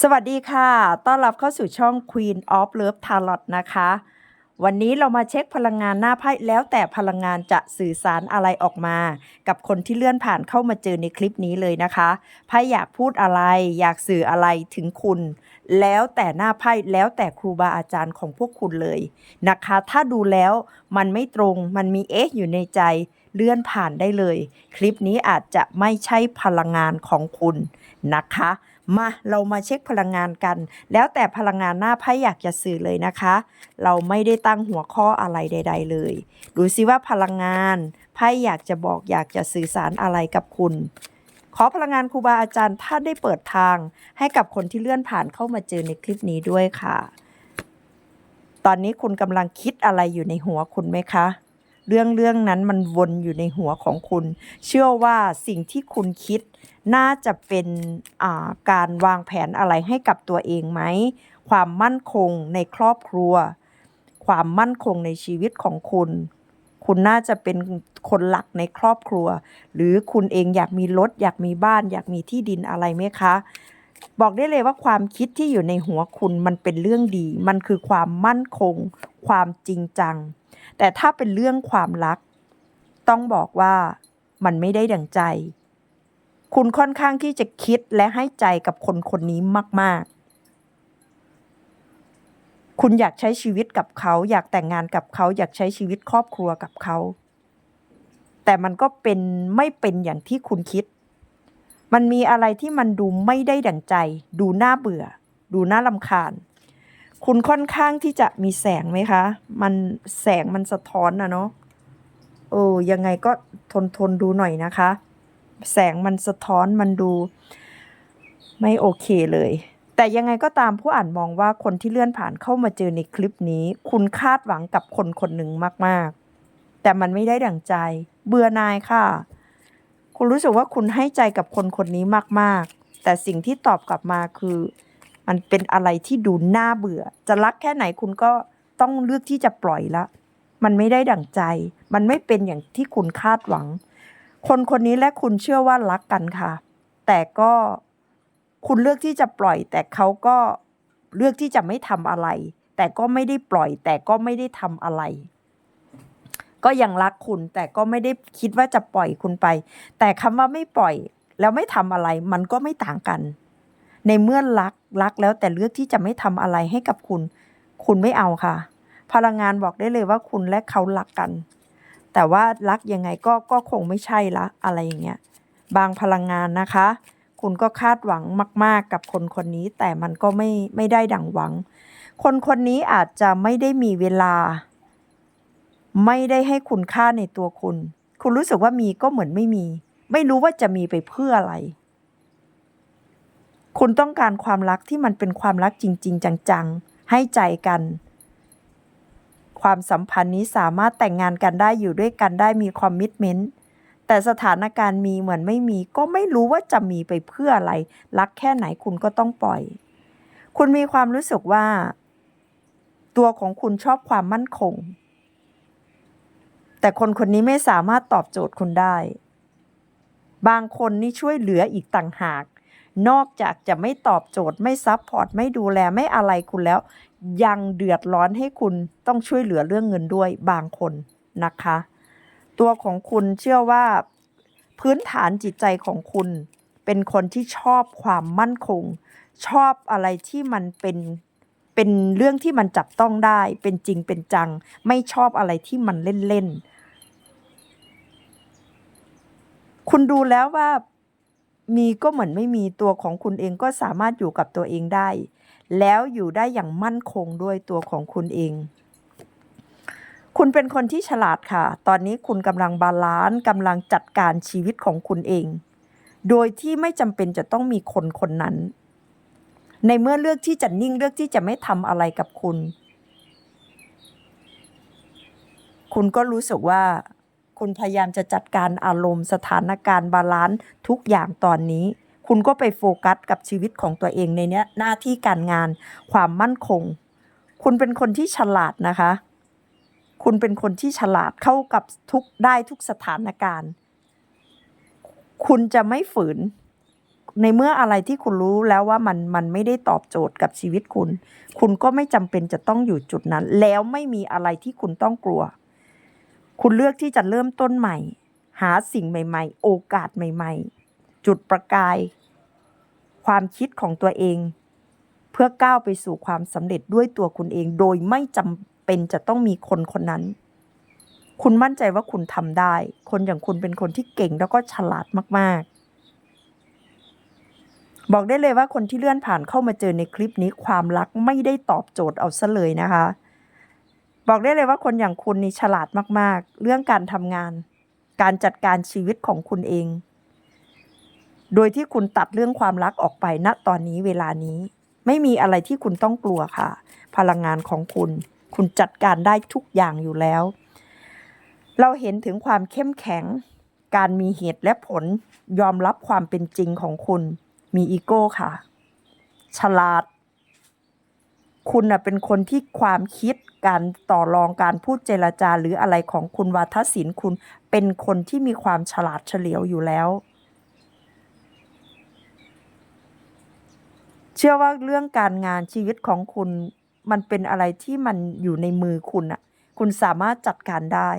สวัสดีค่ะ ต้อนรับเข้าสู่ช่อง Queen of Love Tarot นะคะ วันนี้เรามาเช็คพลังงานหน้าไพ่แล้วแต่พลังงานจะสื่อสารอะไรออกมา กับคนที่เลื่อนผ่านเข้ามาเจอในคลิปนี้เลยนะคะไพ่อยากพูดอะไร อยากสื่ออะไรถึงคุณ แล้วแต่หน้าไพ่แล้วแต่ครูบาอาจารย์ของพวกคุณเลยนะคะ ถ้าดูแล้วมันไม่ตรงมันมีเอ๊ะอยู่ในใจเลื่อนผ่านได้เลย คลิปนี้อาจจะไม่ใช่พลังงานของคุณนะคะ มาเรามาเช็คพลังงานกัน แล้วแต่พลังงานหน้าไพ่อยากจะสื่อเลยนะคะ เราไม่ได้ตั้งหัวข้ออะไรใด ๆ เลยดูซิว่าพลังงานไพ่อยากจะบอกอยากจะสื่อสารอะไรกับคุณ ขอพลังงานครูบาอาจารย์ท่านได้เปิดทาง ให้กับคนที่เลื่อนผ่านเข้ามาเจอในคลิปนี้ด้วยค่ะ ตอนนี้คุณกำลังคิดอะไรอยู่ในหัวคุณไหมคะ เรื่องเรื่องนั้นมันวนอยู่ในหัวของคุณ เชื่อว่าสิ่งที่คุณคิดน่าจะเป็นาการวางแผนอะไรให้กับตัวเองไหม ความมั่นคงในครอบครัว ความมั่นคงในชีวิตของคุณ คุณน่าจะเป็นคนหลักในครอบครัว หรือคุณเองอยากมีรถอยากมีบ้าน อยากมีที่ดินอะไรไหมคะ บอกได้เลยว่าความคิดที่อยู่ในหัวคุณมันเป็นเรื่องดี มันคือความมั่นคง ความจริงจัง แต่ถ้าเป็นเรื่องความรัก ต้องบอกว่ามันไม่ได้ดั่งใจ คุณค่อนข้างที่จะคิดและให้ใจกับคนคนนี้มาก ๆ คุณอยากใช้ชีวิตกับเขา อยากแต่งงานกับเขา อยากใช้ชีวิตครอบครัวกับเขา แต่มันก็เป็นไม่เป็นอย่างที่คุณคิด มันมีอะไรที่มันดูไม่ได้ดั่งใจ ดูน่าเบื่อ ดูน่าลำคาญ คุณค่อนข้างที่จะมีแสงไหมคะ มันแสงมันสะท้อนนะเนาะเออยังไงก็ทนทนดูหน่อยนะคะ แสงมันสะท้อนมันดู ไม่โอเคเลย แต่ยังไงก็ตามผู้อ่านมองว่าคนที่เลื่อนผ่านเข้ามาเจอในคลิปนี้ คุณคาดหวังกับคนคนหนึ่งมาก ๆ แต่มันไม่ได้ดั่งใจ เบื่อนายค่ะ คุณรู้สึกว่าคุณให้ใจกับคนคนนี้มาก ๆ แต่สิ่งที่ตอบกลับมาคือ มันเป็นอะไรที่ดูน่าเบื่อ จะรักแค่ไหนคุณก็ต้องเลือกที่จะปล่อยละ มันไม่ได้ดั่งใจ มันไม่เป็นอย่างที่คุณคาดหวัง คนคนนี้และคุณเชื่อว่ารักกันค่ะ แต่ก็คุณเลือกที่จะปล่อย แต่เขาก็เลือกที่จะไม่ทำอะไร แต่ก็ไม่ได้ปล่อย แต่ก็ไม่ได้ทำอะไร ก็ยังรักคุณแต่ก็ไม่ได้คิดว่าจะปล่อยคุณไป แต่คำว่าไม่ปล่อยแล้วไม่ทำอะไร มันก็ไม่ต่างกัน ในเมื่อรักรักแล้วแต่เลือกที่จะไม่ทำอะไรให้กับคุณ คุณไม่เอาค่ะ พลังงานบอกได้เลยว่าคุณและเขารักกัน แต่ว่ารักยังไงก็ก็คงไม่ใช่ละอะไรอย่างเงี้ยบางพลังงานนะคะ คุณก็คาดหวังมาก ๆ กับคนคนนี้ แต่มันก็ไม่ไม่ได้ดังหวัง คนคนนี้อาจจะไม่ได้มีเวลา ไม่ได้ให้คุณค่าในตัวคุณ คุณรู้สึกว่ามีก็เหมือนไม่มี ไม่รู้ว่าจะมีไปเพื่ออะไร คุณต้องการความรักที่มันเป็นความรักจริง ๆ จังๆ ให้ใจกัน ความสัมพันธ์นี้สามารถแต่งงานกันได้อยู่ด้วยกันได้มีความมิตเมนต์แต่สถานการณ์มีเหมือนไม่มี ก็ไม่รู้ว่าจะมีไปเพื่ออะไร รักแค่ไหนคุณก็ต้องปล่อย คุณมีความรู้สึกว่า ตัวของคุณชอบความมั่นคง แต่คนคนนี้ไม่สามารถตอบโจทย์คุณได้ บางคนนี่ช่วยเหลืออีกต่างหาก นอกจากจะไม่ตอบโจทย์ไม่ซับพอร์ตไม่ดูแลไม่อะไรคุณแล้ว ยังเดือดร้อนให้คุณต้องช่วยเหลือเรื่องเงินด้วยบางคนนะคะ ตัวของคุณเชื่อว่า พื้นฐานจิตใจของคุณ เป็นคนที่ชอบความมั่นคง ชอบอะไรที่มันเป็นเป็นเรื่องที่มันจับต้องได้ เป็นจริงเป็นจัง ไม่ชอบอะไรที่มันเล่นๆคุณดูแล้วว่า มีก็เหมือนไม่มีตัวของคุณเองก็สามารถอยู่กับตัวเองได้ แล้วอยู่ได้อย่างมั่นคงด้วยตัวของคุณเอง คุณเป็นคนที่ฉลาดค่ะ ตอนนี้คุณกำลังบาลานซ์กำลังจัดการชีวิตของคุณเอง โดยที่ไม่จำเป็นจะต้องมีคนคนนั้น ในเมื่อเลือกที่จะนิ่งเลือกที่จะไม่ทำอะไรกับคุณ คุณก็รู้สึกว่า คุณพยายามจะจัดการอารมณ์สถานการณ์บาลานซ์ทุกอย่างตอนนี้ คุณก็ไปโฟกัสกับชีวิตของตัวเองในเนี้ยหน้าที่การงาน ความมั่นคง คุณเป็นคนที่ฉลาดนะคะ คุณเป็นคนที่ฉลาดเข้ากับทุกได้ทุกสถานการณ์ คุณจะไม่ฝืนในเมื่ออะไรที่คุณรู้แล้วว่ามันมันไม่ได้ตอบโจทย์กับชีวิตคุณ คุณก็ไม่จำเป็นจะต้องอยู่จุดนั้น แล้วไม่มีอะไรที่คุณต้องกลัว คุณเลือกที่จะเริ่มต้นใหม่ หาสิ่งใหม่ ๆ โอกาสใหม่ ๆ จุดประกาย ความคิดของตัวเอง เพื่อก้าวไปสู่ความสำเร็จด้วยตัวคุณเอง โดยไม่จำเป็นจะต้องมีคนคนนั้น คุณมั่นใจว่าคุณทำได้ คนอย่างคุณเป็นคนที่เก่งแล้วก็ฉลาดมาก ๆ บอกได้เลยว่าคนที่เลื่อนผ่านเข้ามาเจอในคลิปนี้ความรักไม่ได้ตอบโจทย์เอาซะเลยนะคะ บอกได้เลยว่าคนอย่างคุณนี่ฉลาดมาก ๆ เรื่องการทำงาน การจัดการชีวิตของคุณเอง โดยที่คุณตัดเรื่องความรักออกไปณตอนนี้เวลานี้ ไม่มีอะไรที่คุณต้องกลัวค่ะ พลังงานของคุณ คุณจัดการได้ทุกอย่างอยู่แล้ว เราเห็นถึงความเข้มแข็ง การมีเหตุและผลยอมรับความเป็นจริงของคุณ มีอีโก้ค่ะ ฉลาด คุณน่ะเป็นคนที่ความคิดการต่อรองการพูดเจรจาหรืออะไรของคุณวาทศิลป์คุณเป็นคนที่มีความฉลาดเฉลียวอยู่แล้ว เชื่อว่าเรื่องการงานชีวิตของคุณ มันเป็นอะไรที่มันอยู่ในมือคุณอะคุณสามารถจัดการได้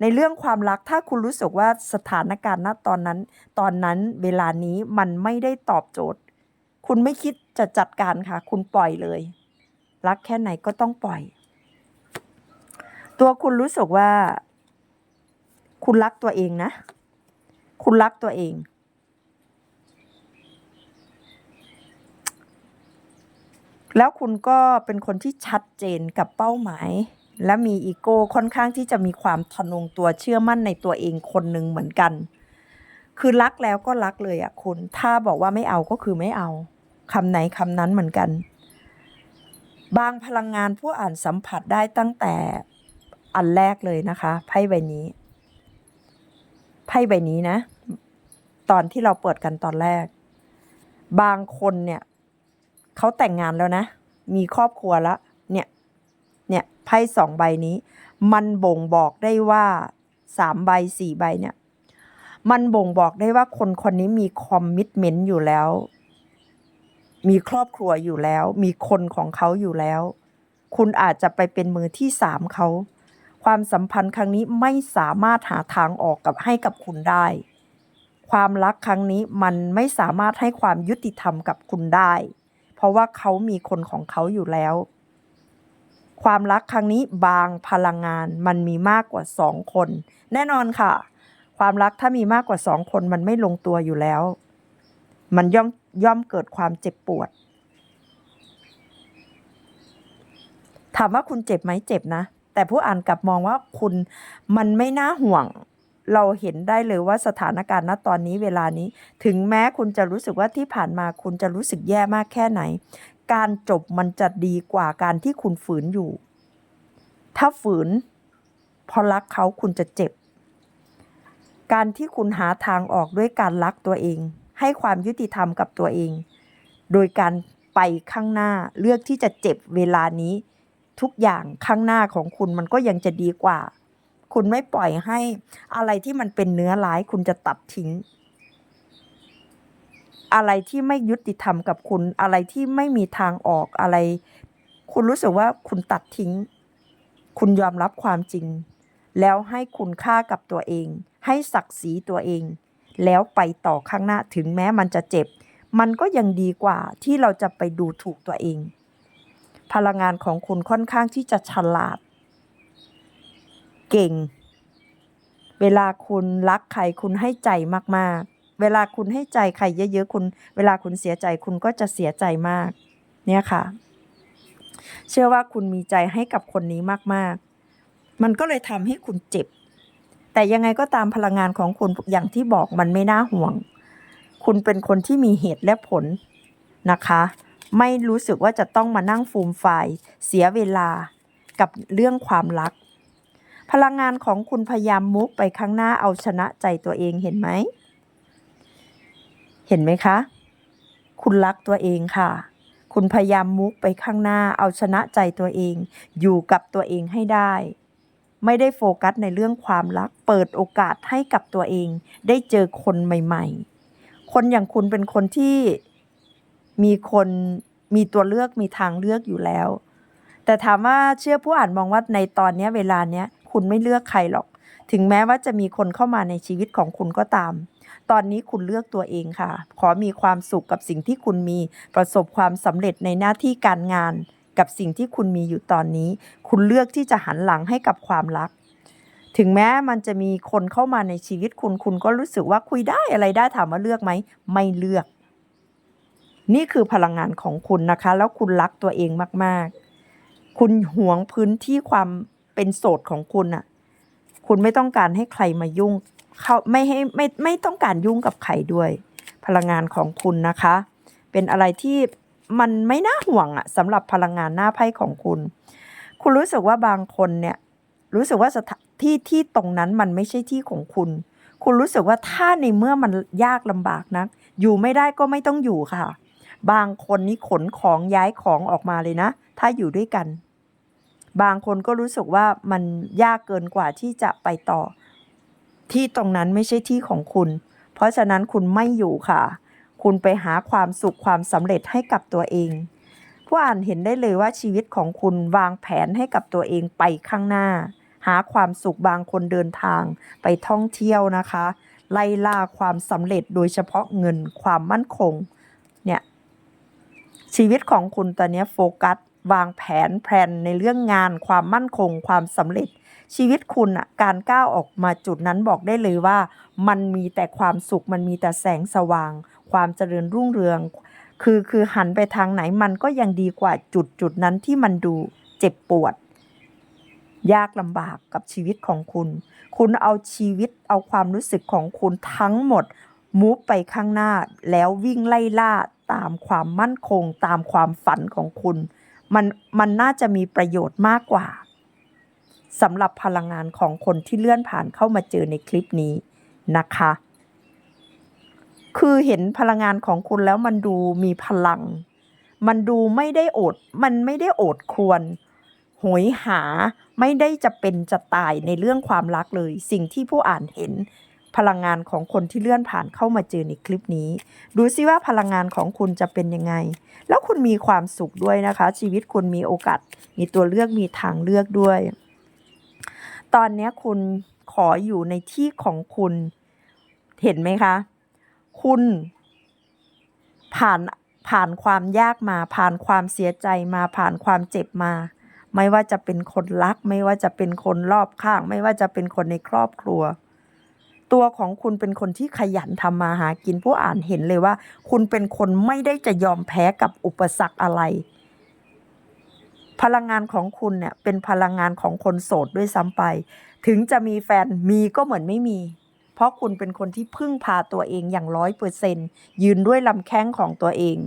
ในเรื่องความรักถ้าคุณรู้สึกว่าสถานการณ์ณตอนนั้น ตอนนั้นเวลานี้มันไม่ได้ตอบโจทย์ คุณไม่คิดจะจัดการค่ะ คุณปล่อยเลย รักแค่ไหนก็ต้องปล่อย ตัวคุณรู้สึกว่า คุณรักตัวเองนะ คุณรักตัวเอง แล้วคุณก็เป็นคนที่ชัดเจนกับเป้าหมาย และมีอีโก้ค่อนข้างที่จะมีความทะนงตัวเชื่อมั่นในตัวเองคนหนึ่งเหมือนกัน คือรักแล้วก็รักเลยอะคุณ ถ้าบอกว่าไม่เอาก็คือไม่เอาคำไหนคำนั้นเหมือนกัน บางพลังงานผู้อ่านสัมผัสได้ตั้งแต่อันแรกเลยนะคะไพ่ใบนี้ไพ่ใบนี้นะ ตอนที่เราเปิดกันตอนแรก บางคนเนี่ยเขาแต่งงานแล้วนะ มีครอบครัวแล้วเนี่ยเนี่ยไพ่สองใบนี้ มันบ่งบอกได้ว่าสามใบสี่ใบเนี่ย มันบ่งบอกได้ว่าคนคนนี้มีคอมมิชเมนต์อยู่แล้ว มีครอบครัวอยู่แล้ว มีคนของเขาอยู่แล้ว คุณอาจจะไปเป็นมือที่สามเขา ความสัมพันธ์ครั้งนี้ไม่สามารถหาทางออกกับให้กับคุณได้ ความรักครั้งนี้มันไม่สามารถให้ความยุติธรรมกับคุณได้ เพราะว่าเขามีคนของเขาอยู่แล้ว ความรักครั้งนี้บางพลังงานมันมีมากกว่าสองคน แน่นอนค่ะ ความรักถ้ามีมากกว่าสองคนมันไม่ลงตัวอยู่แล้ว มันย่อมย่อมเกิดความเจ็บปวด ถามว่าคุณเจ็บไหมเจ็บนะ แต่ผู้อ่านกลับมองว่าคุณมันไม่น่าห่วง เราเห็นได้เลยว่าสถานการณ์ณตอนนี้เวลานี้ ถึงแม้คุณจะรู้สึกว่าที่ผ่านมาคุณจะรู้สึกแย่มากแค่ไหน การจบมันจะดีกว่าการที่คุณฝืนอยู่ ถ้าฝืนพราะรักเขาคุณจะเจ็บ การที่คุณหาทางออกด้วยการรักตัวเอง ให้ความยุติธรรมกับตัวเอง โดยการไปข้างหน้าเลือกที่จะเจ็บเวลานี้ ทุกอย่างข้างหน้าของคุณมันก็ยังจะดีกว่า คุณไม่ปล่อยให้อะไรที่มันเป็นเนื้อร้ายคุณจะตัดทิ้ง อะไรที่ไม่ยุติธรรมกับคุณอะไรที่ไม่มีทางออกอะไร คุณรู้สึกว่าคุณตัดทิ้ง คุณยอมรับความจริง แล้วให้คุณค่ากับตัวเอง ให้ศักดิ์ศรีตัวเอง แล้วไปต่อข้างหน้าถึงแม้มันจะเจ็บ มันก็ยังดีกว่าที่เราจะไปดูถูกตัวเอง พลังงานของคุณค่อนข้างที่จะฉลาด เก่ง เวลาคุณรักใครคุณให้ใจมากๆ เวลาคุณให้ใจใครเยอะๆคุณ เวลาคุณเสียใจคุณก็จะเสียใจมาก เนี่ยค่ะ เชื่อว่าคุณมีใจให้กับคนนี้มากๆ มันก็เลยทำให้คุณเจ็บ แต่ยังไงก็ตามพลังงานของคุณอย่างที่บอกมันไม่น่าห่วง คุณเป็นคนที่มีเหตุและผลนะคะ ไม่รู้สึกว่าจะต้องมานั่งฟูมไฟายเสียเวลากับเรื่องความรัก พลังงานของคุณพยายามมุกไปข้างหน้าเอาชนะใจตัวเองเห็นไหม เห็นไหมคะ คุณรักตัวเองค่ะ คุณพยายามมุกไปข้างหน้าเอาชนะใจตัวเอง อยู่กับตัวเองให้ได้ ไม่ได้โฟกัสในเรื่องความรัก เปิดโอกาสให้กับตัวเอง ได้เจอคนใหม่ๆ คนอย่างคุณเป็นคนที่มีคนมีตัวเลือกมีทางเลือกอยู่แล้ว แต่ถามว่าเชื่อผู้อ่านมองว่าในตอนนี้เวลาเนี้ยคุณไม่เลือกใครหรอก ถึงแม้ว่าจะมีคนเข้ามาในชีวิตของคุณก็ตาม ตอนนี้คุณเลือกตัวเองค่ะ ขอมีความสุขกับสิ่งที่คุณมีประสบความสำเร็จในหน้าที่การงาน กับสิ่งที่คุณมีอยู่ตอนนี้ คุณเลือกที่จะหันหลังให้กับความรัก ถึงแม้มันจะมีคนเข้ามาในชีวิตคุณ คุณก็รู้สึกว่าคุยได้อะไรได้ถามว่าเลือกไหม ไม่เลือก นี่คือพลังงานของคุณนะคะ แล้วคุณรักตัวเองมาก ๆ คุณหวงพื้นที่ความเป็นโสดของคุณอะคุณไม่ต้องการให้ใครมายุ่งเขาไม่ให้ไม่ไม่ต้องการยุ่งกับใครด้วย พลังงานของคุณนะคะ เป็นอะไรที่ มันไม่น่าห่วงอะสำหรับพลังงานหน้าไพ่ของคุณ คุณรู้สึกว่าบางคนเนี่ยรู้สึกว่าสถานที่ที่ตรงนั้นมันไม่ใช่ที่ของคุณ คุณรู้สึกว่าถ้าในเมื่อมันยากลำบากนะอยู่ไม่ได้ก็ไม่ต้องอยู่ค่ะ บางคนนี่ขนของย้ายของออกมาเลยนะ ถ้าอยู่ด้วยกัน บางคนก็รู้สึกว่ามันยากเกินกว่าที่จะไปต่อ ที่ตรงนั้นไม่ใช่ที่ของคุณ เพราะฉะนั้นคุณไม่อยู่ค่ะ คุณไปหาความสุขความสำเร็จให้กับตัวเองผู้อ่านเห็นได้เลยว่าชีวิตของคุณวางแผนให้กับตัวเองไปข้างหน้า หาความสุขบางคนเดินทางไปท่องเที่ยวนะคะ ไล่ล่าความสำเร็จโดยเฉพาะเงินความมั่นคงเนี่ยชีวิตของคุณตอนนี้โฟกัสวางแผนแพลนในเรื่องงานความมั่นคง ความสำเร็จ ชีวิตคุณอะการก้าวออกมาจุดนั้นบอกได้เลยว่า มันมีแต่ความสุขมันมีแต่แสงสว่าง ความเจริญรุ่งเรือง คือคือหันไปทางไหนมันก็ยังดีกว่าจุดจุดนั้นที่มันดูเจ็บปวด ยากลำบากกับชีวิตของคุณ คุณเอาชีวิตเอาความรู้สึกของคุณทั้งหมดมูฟไปข้างหน้าแล้ววิ่งไล่ล่าตามความมั่นคง ตามความฝันของคุณ มันมันน่าจะมีประโยชน์มากกว่าสำหรับพลังงานของคนที่เลื่อนผ่านเข้ามาเจอในคลิปนี้นะคะ คือเห็นพลังงานของคุณแล้วมันดูมีพลัง มันดูไม่ได้โอด มันไม่ได้โอดควรหยหาไม่ได้จะเป็นจะตายในเรื่องความรักเลย สิ่งที่ผู้อ่านเห็นพลังงานของคนที่เลื่อนผ่านเข้ามาเจอในคลิปนี้ ดูซิว่าพลังงานของคุณจะเป็นยังไง แล้วคุณมีความสุขด้วยนะคะ ชีวิตคุณมีโอกาส มีตัวเลือกมีทางเลือกด้วย ตอนนี้คุณขออยู่ในที่ของคุณ เห็นไหมคะ คุณ ผ่านผ่านความยากมา ผ่านความเสียใจมาผ่านความเจ็บมา ไม่ว่าจะเป็นคนรัก ไม่ว่าจะเป็นคนรอบข้าง ไม่ว่าจะเป็นคนในครอบครัว ตัวของคุณเป็นคนที่ขยันทำมาหากินผู้อ่านเห็นเลยว่า คุณเป็นคนไม่ได้จะยอมแพ้กับอุปสรรคอะไร พลังงานของคุณเนี่ยเป็นพลังงานของคนโสดด้วยซ้ำไป ถึงจะมีแฟนมีก็เหมือนไม่มี เพราะคุณเป็นคนที่พึ่งพาตัวเองอย่างร้อยเปอร์เซนยืนด้วยลำแข้งของตัวเอง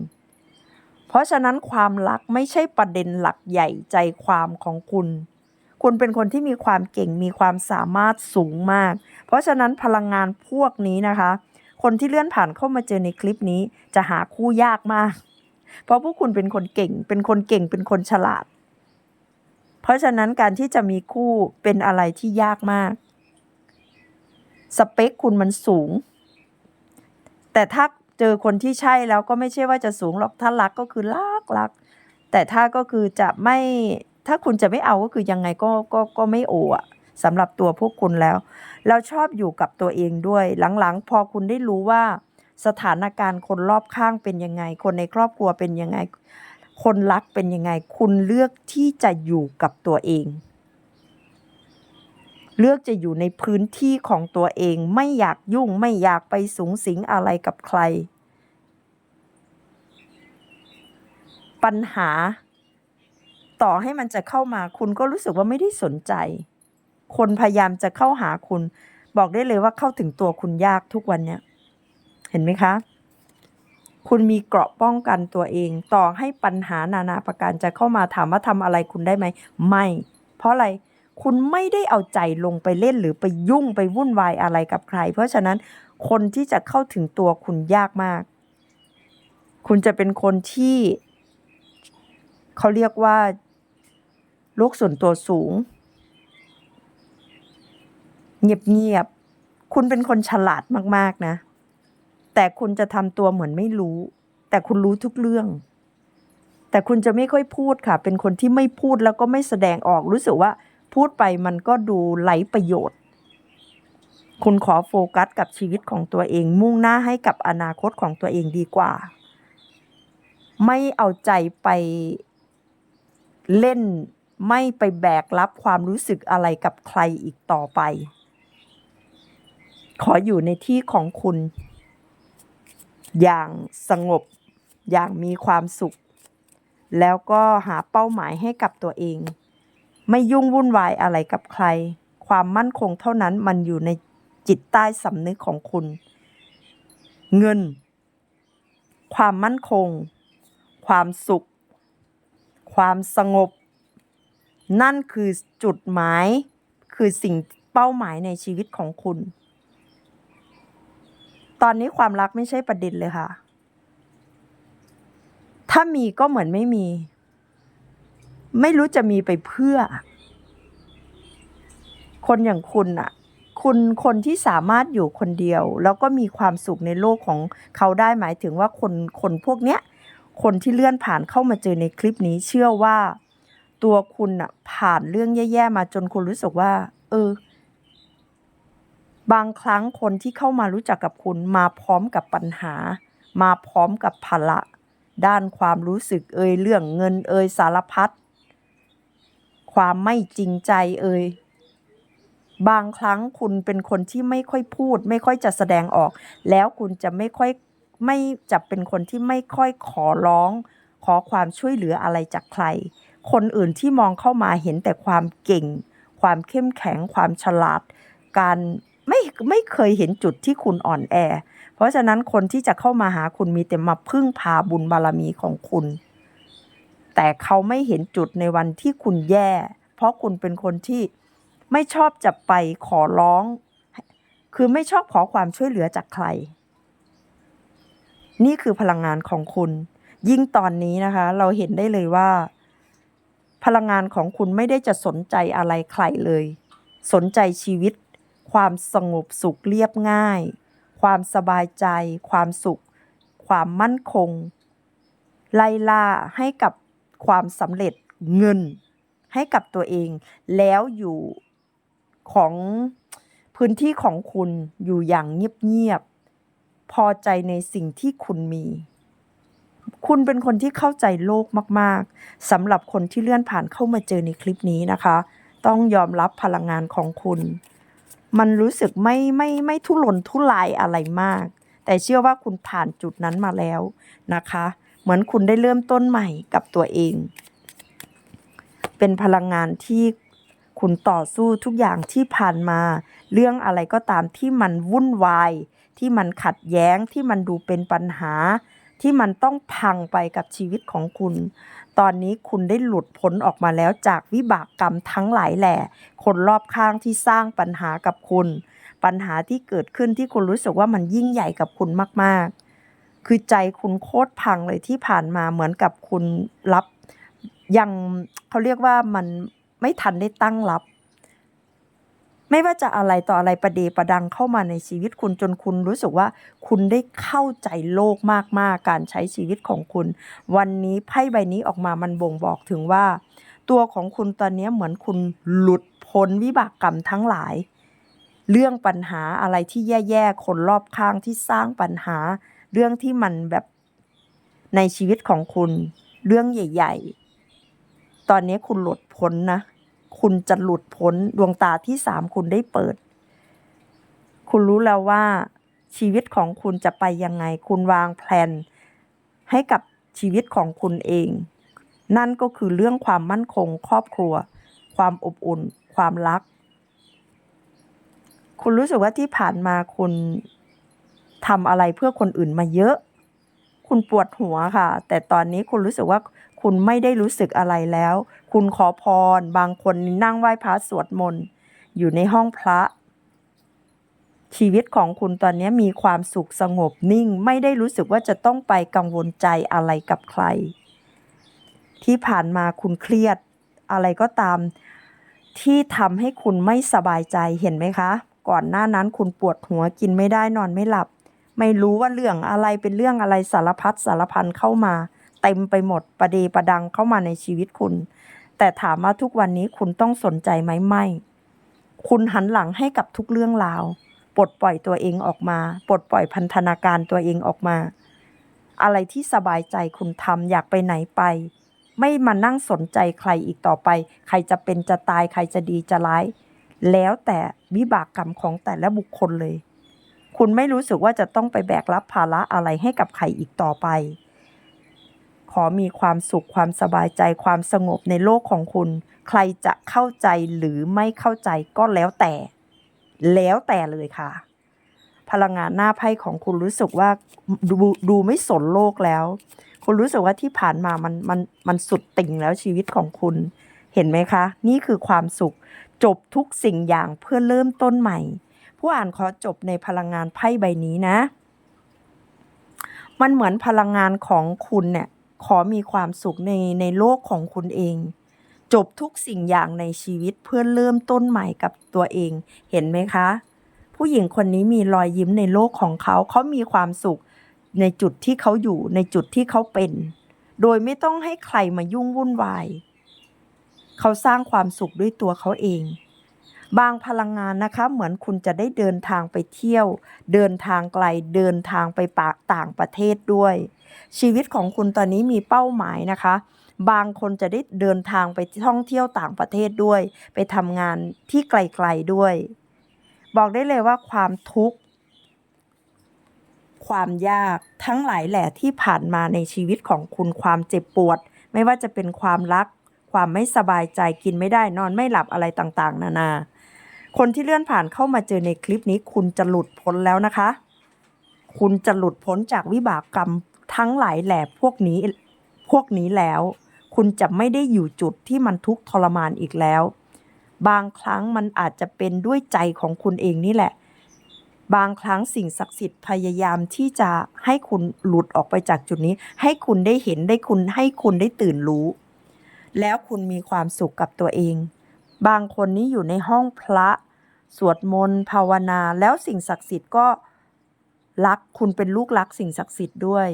เพราะฉะนั้นความรักไม่ใช่ประเด็นหลักใหญ่ใจความของคุณ คุณเป็นคนที่มีความเก่งมีความสามารถสูงมาก เพราะฉะนั้นพลังงานพวกนี้นะคะ คนที่เลื่อนผ่านเข้ามาเจอในคลิปนี้จะหาคู่ยากมาก เพราะพวกคุณเป็นคนเก่ง เป็นคนเก่งเป็นคนฉลาด เพราะฉะนั้นการที่จะมีคู่เป็นอะไรที่ยากมาก สเปคคุณมันสูง แต่ถ้าเจอคนที่ใช่แล้วก็ไม่ใช่ว่าจะสูงหรอกถ้ารักก็คือรักรัก แต่ถ้าก็คือจะไม่ถ้าคุณจะไม่เอาก็คือยังไงก็ก็ก็ไม่โออะสำหรับตัวพวกคุณแล้ว แล้วชอบอยู่กับตัวเองด้วย หลังๆ พอคุณได้รู้ว่าสถานการณ์คนรอบข้างเป็นยังไง คนในครอบครัวเป็นยังไง คนรักเป็นยังไง คุณเลือกที่จะอยู่กับตัวเอง เลือกจะอยู่ในพื้นที่ของตัวเองไม่อยากยุ่งไม่อยากไปสูงสิงอะไรกับใคร ปัญหา ต่อให้มันจะเข้ามาคุณก็รู้สึกว่าไม่ได้สนใจ คนพยายามจะเข้าหาคุณ บอกได้เลยว่าเข้าถึงตัวคุณยากทุกวันเนี้ยเห็นไหมคะ คุณมีเกราะป้องกันตัวเอง ต่อให้ปัญหานานาประการจะเข้ามาถามว่าทำอะไรคุณได้ไหม ไม่ เพราะอะไร คุณไม่ได้เอาใจลงไปเล่นหรือไปยุ่งไปวุ่นวายอะไรกับใคร เพราะฉะนั้นคนที่จะเข้าถึงตัวคุณยากมาก คุณจะเป็นคนที่ เขาเรียกว่าโลกส่วนตัวสูง เงียบๆ คุณเป็นคนฉลาดมากๆนะ แต่คุณจะทำตัวเหมือนไม่รู้ แต่คุณรู้ทุกเรื่อง แต่คุณจะไม่ค่อยพูดค่ะ เป็นคนที่ไม่พูดแล้วก็ไม่แสดงออกรู้สึกว่า พูดไปมันก็ดูไร้ประโยชน์ คุณขอโฟกัสกับชีวิตของตัวเอง มุ่งหน้าให้กับอนาคตของตัวเองดีกว่า ไม่เอาใจไปเล่นไม่ไปแบกรับความรู้สึกอะไรกับใครอีกต่อไป ขออยู่ในที่ของคุณ อย่างสงบอย่างมีความสุข แล้วก็หาเป้าหมายให้กับตัวเอง ไม่ยุ่งวุ่นวายอะไรกับใคร ความมั่นคงเท่านั้นมันอยู่ในจิตใต้สำนึกของคุณ เงิน ความมั่นคง ความสุข ความสงบ นั่นคือจุดหมาย คือสิ่งเป้าหมายในชีวิตของคุณ ตอนนี้ความรักไม่ใช่ประเด็นเลยค่ะ ถ้ามีก็เหมือนไม่มี ไม่รู้จะมีไปเพื่อ คนอย่างคุณอะคุณคนที่สามารถอยู่คนเดียว แล้วก็มีความสุขในโลกของเขาได้หมายถึงว่าคนคนพวกเนี้ย คนที่เลื่อนผ่านเข้ามาเจอในคลิปนี้เชื่อว่า ตัวคุณอะผ่านเรื่องแย่ๆมาจนคุณรู้สึกว่า เออ บางครั้งคนที่เข้ามารู้จักกับคุณมาพร้อมกับปัญหา มาพร้อมกับภาระด้านความรู้สึกเอ่ยเรื่องเงินเอ่ยสารพัด ความไม่จริงใจเอ่ยบางครั้งคุณเป็นคนที่ไม่ค่อยพูด ไม่ค่อยจะแสดงออก แล้วคุณจะไม่ค่อยไม่จะเป็นคนที่ไม่ค่อยขอร้อง ขอความช่วยเหลืออะไรจากใคร คนอื่นที่มองเข้ามาเห็นแต่ความเก่ง ความเข้มแข็ง ความฉลาด การไม่ไม่เคยเห็นจุดที่คุณอ่อนแอ เพราะฉะนั้นคนที่จะเข้ามาหาคุณมีแต่มาพึ่งพาบุญบารมีของคุณ แต่เขาไม่เห็นจุดในวันที่คุณแย่ เพราะคุณเป็นคนที่ไม่ชอบจะไปขอร้อง คือไม่ชอบขอความช่วยเหลือจากใคร นี่คือพลังงานของคุณ ยิ่งตอนนี้นะคะ เราเห็นได้เลยว่า พลังงานของคุณไม่ได้จะสนใจอะไรใครเลย สนใจชีวิต ความสงบสุขเรียบง่าย ความสบายใจ ความสุข ความมั่นคง ไล่ล่าให้กับ ความสำเร็จเงินให้กับตัวเอง แล้วอยู่ของพื้นที่ของคุณอยู่อย่างเงียบๆพอใจในสิ่งที่คุณมี คุณเป็นคนที่เข้าใจโลกมาก ๆสำหรับคนที่เลื่อนผ่านเข้ามาเจอในคลิปนี้นะคะ ต้องยอมรับพลังงานของคุณ มันรู้สึกไม่ไม่ไม่ทุรนทุรายอะไรมาก แต่เชื่อว่าคุณผ่านจุดนั้นมาแล้วนะคะ เหมือนคุณได้เริ่มต้นใหม่กับตัวเอง เป็นพลังงานที่คุณต่อสู้ทุกอย่างที่ผ่านมา เรื่องอะไรก็ตามที่มันวุ่นวาย ที่มันขัดแย้งที่มันดูเป็นปัญหา ที่มันต้องพังไปกับชีวิตของคุณ ตอนนี้คุณได้หลุดพ้นออกมาแล้วจากวิบากกรรมทั้งหลายแหล่ คนรอบข้างที่สร้างปัญหากับคุณ ปัญหาที่เกิดขึ้นที่คุณรู้สึกว่ามันยิ่งใหญ่กับคุณมากๆ คือใจคุณโคตรพังเลยที่ผ่านมาเหมือนกับคุณรับ ยังเขาเรียกว่ามันไม่ทันได้ตั้งรับ ไม่ว่าจะอะไรต่ออะไรประเดประดังเข้ามาในชีวิตคุณจนคุณรู้สึกว่า คุณได้เข้าใจโลกมากๆการใช้ชีวิตของคุณ วันนี้ไพ่ใบนี้ออกมามันบ่งบอกถึงว่า ตัวของคุณตอนนี้เหมือนคุณหลุดพ้นวิบากกรรมทั้งหลาย เรื่องปัญหาอะไรที่แย่ๆคนรอบข้างที่สร้างปัญหา เรื่องที่มันแบบในชีวิตของคุณ เรื่องใหญ่ ๆ ตอนนี้คุณหลุดพ้นนะ คุณจะหลุดพ้นดวงตาที่สามคุณได้เปิด คุณรู้แล้วว่า ชีวิตของคุณจะไปยังไง คุณวางแผนให้กับชีวิตของคุณเอง นั่นก็คือเรื่องความมั่นคง ครอบครัว ความอบอุ่น ความรัก คุณรู้สึกว่าที่ผ่านมาคุณ ทำอะไรเพื่อคนอื่นมาเยอะ คุณปวดหัวค่ะ แต่ตอนนี้คุณรู้สึกว่าคุณไม่ได้รู้สึกอะไรแล้ว คุณขอพร บางคนนั่งไหว้พระสวดมนต์อยู่ในห้องพระ ชีวิตของคุณตอนนี้มีความสุขสงบนิ่ง ไม่ได้รู้สึกว่าจะต้องไปกังวลใจอะไรกับใคร ที่ผ่านมาคุณเครียดอะไรก็ตาม ที่ทำให้คุณไม่สบายใจเห็นไหมคะ ก่อนหน้านั้นคุณปวดหัวกินไม่ได้นอนไม่หลับ ไม่รู้ว่าเรื่องอะไรเป็นเรื่องอะไรสารพัดสารพันเข้ามา เต็มไปหมดประเดประดังเข้ามาในชีวิตคุณ แต่ถามว่าทุกวันนี้คุณต้องสนใจไหมไม่ คุณหันหลังให้กับทุกเรื่องราวปลดปล่อยตัวเองออกมา ปลดปล่อยพันธนาการตัวเองออกมา อะไรที่สบายใจคุณทำอยากไปไหนไป ไม่มานั่งสนใจใครอีกต่อไป ใครจะเป็นจะตายใครจะดีจะร้าย แล้วแต่วิบากกรรมของแต่ละบุคคลเลย คุณไม่รู้สึกว่าจะต้องไปแบกรับภาระอะไรให้กับใครอีกต่อไป ขอมีความสุขความสบายใจความสงบในโลกของคุณ ใครจะเข้าใจหรือไม่เข้าใจก็แล้วแต่ แล้วแต่เลยค่ะ พลังงานหน้าไพ่ของคุณรู้สึกว่าดูดูไม่สนโลกแล้ว คุณรู้สึกว่าที่ผ่านมามันมันมันสุดติ่งแล้วชีวิตของคุณ เห็นไหมคะ นี่คือความสุข จบทุกสิ่งอย่างเพื่อเริ่มต้นใหม่ ผู้อ่านขอจบในพลังงานไพ่ใบนี้นะ มันเหมือนพลังงานของคุณเนี่ยขอมีความสุขในในโลกของคุณเอง จบทุกสิ่งอย่างในชีวิตเพื่อเริ่มต้นใหม่กับตัวเอง เห็นไหมคะ ผู้หญิงคนนี้มีรอยยิ้มในโลกของเขาเขามีความสุขในจุดที่เขาอยู่ในจุดที่เขาเป็น โดยไม่ต้องให้ใครมายุ่งวุ่นวาย เขาสร้างความสุขด้วยตัวเขาเอง บางพลังงานนะคะ เหมือนคุณจะได้เดินทางไปเที่ยว เดินทางไกล เดินทางไปปะต่างประเทศด้วย ชีวิตของคุณตอนนี้มีเป้าหมายนะคะ บางคนจะได้เดินทางไปท่องเที่ยวต่างประเทศด้วย ไปทำงานที่ไกลๆด้วย บอกได้เลยว่าความทุกข์ความยากทั้งหลายแหล่ที่ผ่านมาในชีวิตของคุณความเจ็บปวด ไม่ว่าจะเป็นความรัก ความไม่สบายใจกินไม่ได้นอนไม่หลับอะไรต่างๆ นานา คนที่เลื่อนผ่านเข้ามาเจอในคลิปนี้ คุณจะหลุดพ้นแล้วนะคะ คุณจะหลุดพ้นจากวิบากกรรมทั้งหลายแหล่พวกนี้พวกนี้แล้ว คุณจะไม่ได้อยู่จุดที่มันทุกข์ทรมานอีกแล้ว บางครั้งมันอาจจะเป็นด้วยใจของคุณเองนี่แหละ บางครั้งสิ่งศักดิ์สิทธิ์พยายามที่จะให้คุณหลุดออกไปจากจุดนี้ ให้คุณได้เห็นได้คุณให้คุณได้ตื่นรู้ แล้วคุณมีความสุขกับตัวเอง บางคนนี้อยู่ในห้องพระ สวดมนต์ภาวนา แล้วสิ่งศักดิ์สิทธิ์ก็รักคุณเป็นลูกรักสิ่งศักดิ์สิทธิ์ด้วย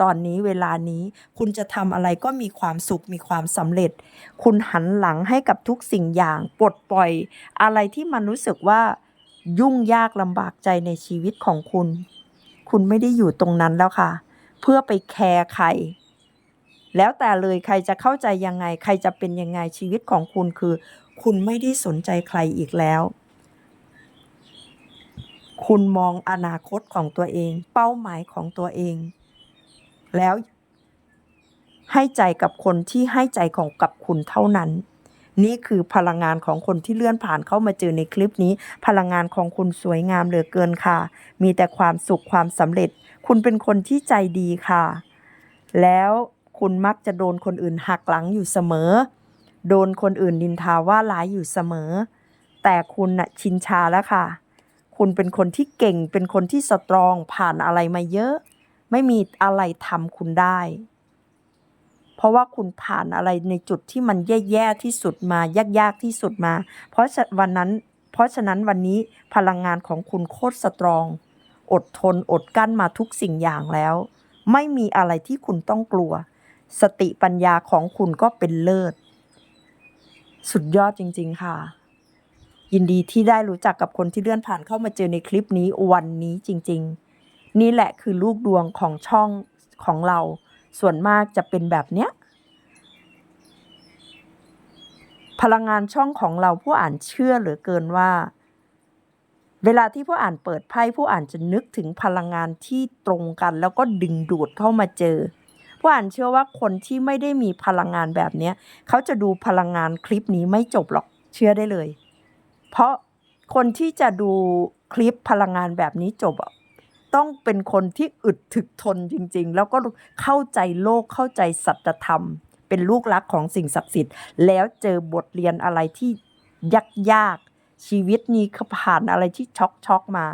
ตอนนี้เวลานี้คุณจะทำอะไรก็มีความสุขมีความสำเร็จ คุณหันหลังให้กับทุกสิ่งอย่างปลดปล่อย อะไรที่มันรู้สึกว่ายุ่งยากลำบากใจในชีวิตของคุณ คุณไม่ได้อยู่ตรงนั้นแล้วค่ะ เพื่อไปแคร์ใคร แล้วแต่เลยใครจะเข้าใจยังไง ใครจะเป็นยังไงชีวิตของคุณคือ คุณไม่ได้สนใจใครอีกแล้ว คุณมองอนาคตของตัวเอง เป้าหมายของตัวเอง แล้วให้ใจกับคนที่ให้ใจของกับคุณเท่านั้น นี่คือพลังงานของคนที่เลื่อนผ่านเข้ามาเจอในคลิปนี้ พลังงานของคุณสวยงามเหลือเกินค่ะ มีแต่ความสุขความสำเร็จ คุณเป็นคนที่ใจดีค่ะ แล้ว คุณมักจะโดนคนอื่นหักหลังอยู่เสมอ โดนคนอื่นนินทาว่าร้ายอยู่เสมอ แต่คุณน่ะชินชาแล้วค่ะ คุณเป็นคนที่เก่ง เป็นคนที่สตรอง ผ่านอะไรมาเยอะ ไม่มีอะไรทำคุณได้ เพราะว่าคุณผ่านอะไรในจุดที่มันแย่ๆที่สุดมายากๆที่สุดมา เพราะฉะวันนั้น เพราะฉะนั้นวันนี้พลังงานของคุณโคตรสตรอง อดทนอดกั้นมาทุกสิ่งอย่างแล้ว ไม่มีอะไรที่คุณต้องกลัว สติปัญญาของคุณก็เป็นเลิศ สุดยอดจริง ๆ ค่ะ ยินดีที่ได้รู้จักกับคนที่เลื่อนผ่านเข้ามาเจอในคลิปนี้วันนี้จริง ๆ นี่แหละคือลูกดวงของช่องของเรา ส่วนมากจะเป็นแบบเนี้ยพลังงานช่องของเราผู้อ่านเชื่อเหลือเกินว่า เวลาที่ผู้อ่านเปิดไพ่ผู้อ่านจะนึกถึงพลังงานที่ตรงกัน แล้วก็ดึงดูดเข้ามาเจอ ผู้อ่านเชื่อว่าคนที่ไม่ได้มีพลังงานแบบเนี้ยเขาจะดูพลังงานคลิปนี้ไม่จบหรอกเชื่อได้เลย เพราะคนที่จะดูคลิปพลังงานแบบนี้จบอะต้องเป็นคนที่อึดถึกทนจริง ๆ แล้วก็เข้าใจโลกเข้าใจสัจธรรม เป็นลูกรักของสิ่งศักดิ์สิทธิ์ แล้วเจอบทเรียนอะไรที่ยากยากชีวิตนี้เขาผ่านอะไรที่ช็อกช็อกมา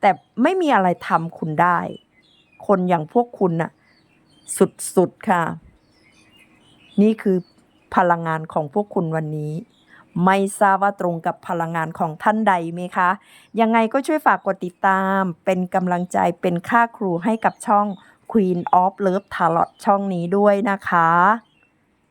แต่ไม่มีอะไรทำคุณได้ คนอย่างพวกคุณน่ะ สุด ๆ ค่ะ นี่คือพลังงานของพวกคุณวันนี้ ไม่ทราบว่าตรงกับพลังงานของท่านใดไหมคะ ยังไงก็ช่วยฝากกดติดตาม เป็นกำลังใจเป็นค่าครูให้กับช่อง Queen of Love Tarot ช่องนี้ด้วยนะคะ